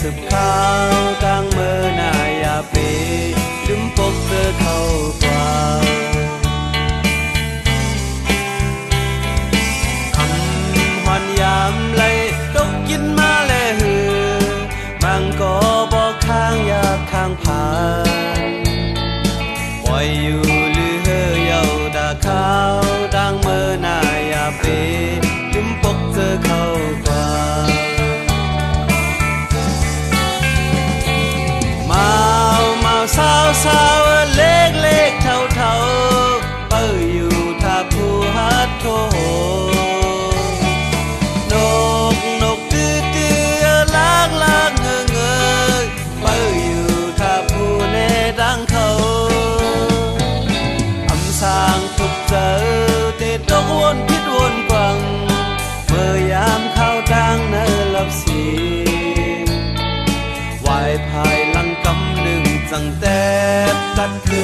สืบข้าวตั้ สาวเล็กเล็กเท่าเท่าเปิอยู่ท่าผู้ฮัดโทนกนกตื้อตื้อลากลากเงยเงยเปิอยู่ท่าผู้เนดังเขาอำสางทุกเจอเตะตกวนพิษวนกวังเมื่อยามเข้าดังเนลับสีวายภายลังกำหนึ่งจังแต่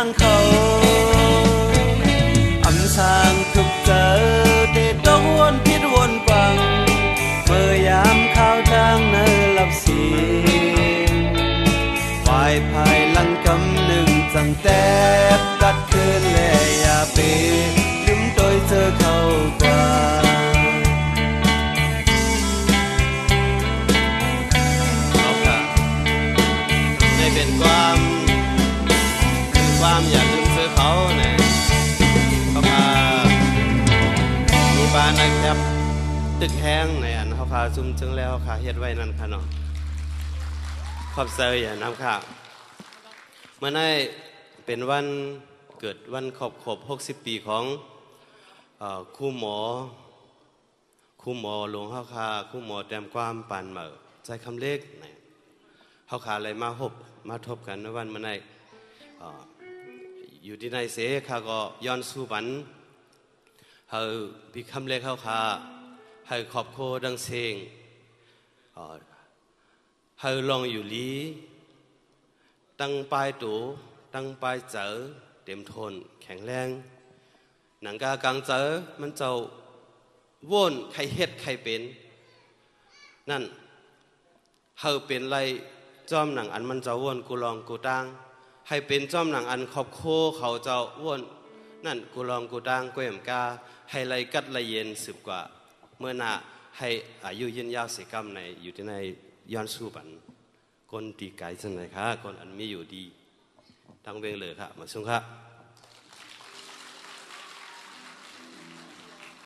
างเขาอำสางทุกเจอเตต้องวนคิดวนฟัง เมื่อยามข้าวทางเนลับสีฝ่ายภายลังกำหนึ่งจังแตบกัดคืนแลอย่าเปลืมโดยเจอเข้ากว่าเป็นความ คือความอย่าลืมซื้อเขาเนี่ยเขาพามีบ้านนะครับ ตึกแห้งในอันเขาพาซุ่มจึงแล้วค่ะเฮ็ดไว้นั่นค่ะเนาะขอบเซยอย่าน้ำค่ะเมื่อ nay เป็นวันเกิดวันครบครบ60 ปีของเอ่อครูหมอครูหมอหลวงเฮาคาครูหมอแต้มความปานเหมาใจคำเล็กนะเฮาคาอะไรมาหบมาทบกันในวันมื้อนี้เอ่ออยู่ที่ใน อยู่ดีนายเสคาก็ย้อนสู่บันเฮาพี่คำเล็กเฮาคาให้ขอบโคดังเซงเอ่อเฮาลองอยู่ลีตั้งปลายตูตั้งปลายเจอเต็มทนแข็งแรงหนังกากลางเจอมันเจ้าว่นใครเฮ็ดใครเป็นนั่นเฮาเป็นไรจอมหนังอันมันจะว่นกูลองกูตั้ง ให้เป็นจอมหนังอันขอบโคเขาเจ้าว่นนั่นกูลองกูดังก้มกาให้ไรกัดไรเย็นสืบกว่า เมื่อนาให้อายุยืนยาวเสียกรรมในอยู่ที่ในย้อนสู้บันคนตีไก่จังไหนคะคนอันมีอยู่ดีทั้งเวงเลยค่ะมาสุงค่ะ